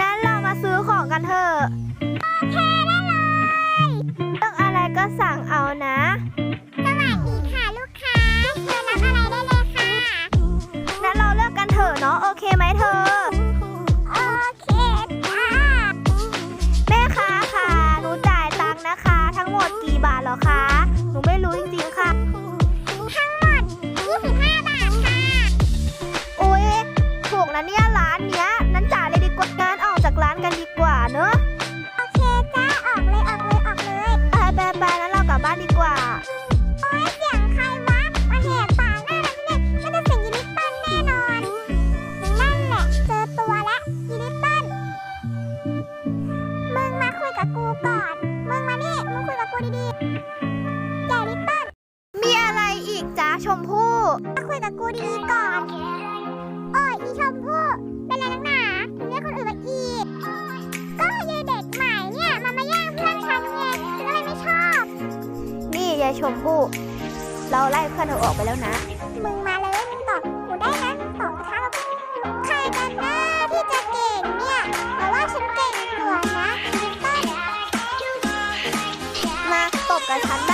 นั้นเรามาซื้อของกันเถอะโอเคได้เลยเลือกอะไรก็สั่งเอานะ สวัสดีค่ะลูกค้าเชิญรับอะไรได้เลยค่ะ นั้นเราเลือกกันเถอะเนาะโอเคไหมเธอ โอเคจ้าแม่ค้าค่ะหนูจ่ายตังค์นะคะ ทั้งหมดกี่บาทเหรอคะหนูไม่รู้จริงๆค่ะ ทั้งหมด25บาทค่ะอุ้ยถูกนะเนี่ยร้า ชมพู่คุยกับกูดีก่อน โอ้ยอีชมพู่ เป็นไรนักหนาเรียกคนอื่นไปอีก ก็ยายเด็กใหม่เนี่ย มันมาแย่งเพื่อนฉันไงฉันก็เลยไม่ชอบ นี่ยายชมพู่ เราไล่เพื่อนเราออกไปแล้วนะ มึงมาเลยมึตอบกูได้นะตอบนะคะใครกันนะที่จะเก่งเนี่ยแต่ว่าฉันเก่งกว่านะมาตบกับฉันได้